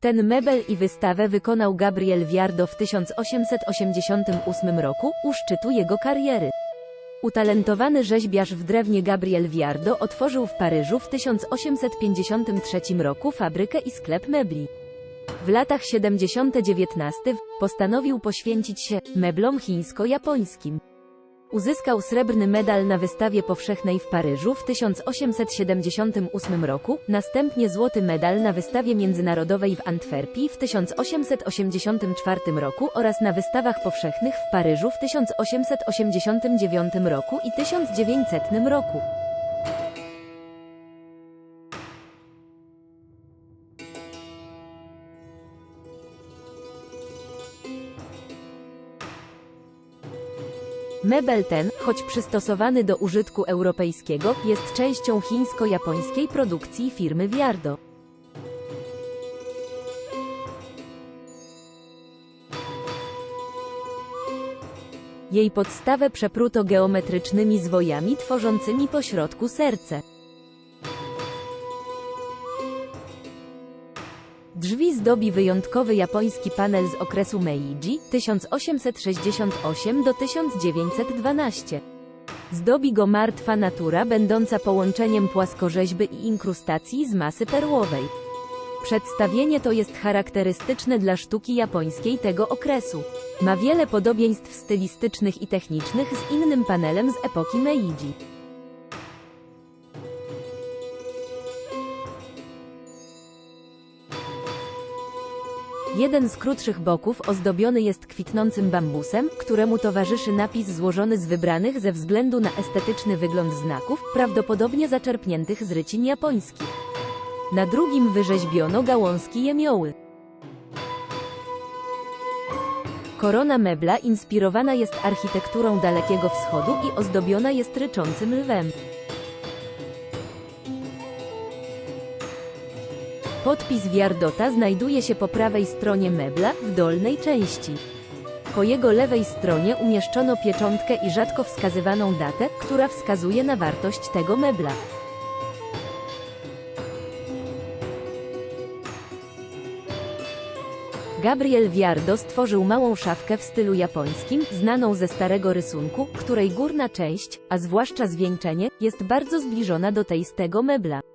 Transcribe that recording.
Ten mebel i wystawę wykonał Gabriel Viardo w 1888 roku, u szczytu jego kariery. Utalentowany rzeźbiarz w drewnie Gabriel Viardo otworzył w Paryżu w 1853 roku fabrykę i sklep mebli. W latach 70. XIX postanowił poświęcić się meblom chińsko-japońskim. Uzyskał srebrny medal na wystawie powszechnej w Paryżu w 1878 roku, następnie złoty medal na wystawie międzynarodowej w Antwerpii w 1884 roku oraz na wystawach powszechnych w Paryżu w 1889 roku i 1900 roku. Mebel ten, choć przystosowany do użytku europejskiego, jest częścią chińsko-japońskiej produkcji firmy Viardo. Jej podstawę przepruto geometrycznymi zwojami tworzącymi pośrodku serce. Drzwi zdobi wyjątkowy japoński panel z okresu Meiji 1868 do 1912. Zdobi go martwa natura będąca połączeniem płaskorzeźby i inkrustacji z masy perłowej. Przedstawienie to jest charakterystyczne dla sztuki japońskiej tego okresu. Ma wiele podobieństw stylistycznych i technicznych z innym panelem z epoki Meiji. Jeden z krótszych boków ozdobiony jest kwitnącym bambusem, któremu towarzyszy napis złożony z wybranych ze względu na estetyczny wygląd znaków, prawdopodobnie zaczerpniętych z rycin japońskich. Na drugim wyrzeźbiono gałązki jemioły. Korona mebla inspirowana jest architekturą Dalekiego Wschodu i ozdobiona jest ryczącym lwem. Podpis Viardota znajduje się po prawej stronie mebla, w dolnej części. Po jego lewej stronie umieszczono pieczątkę i rzadko wskazywaną datę, która wskazuje na wartość tego mebla. Gabriel Viardo stworzył małą szafkę w stylu japońskim, znaną ze starego rysunku, której górna część, a zwłaszcza zwieńczenie, jest bardzo zbliżona do tej z tego mebla.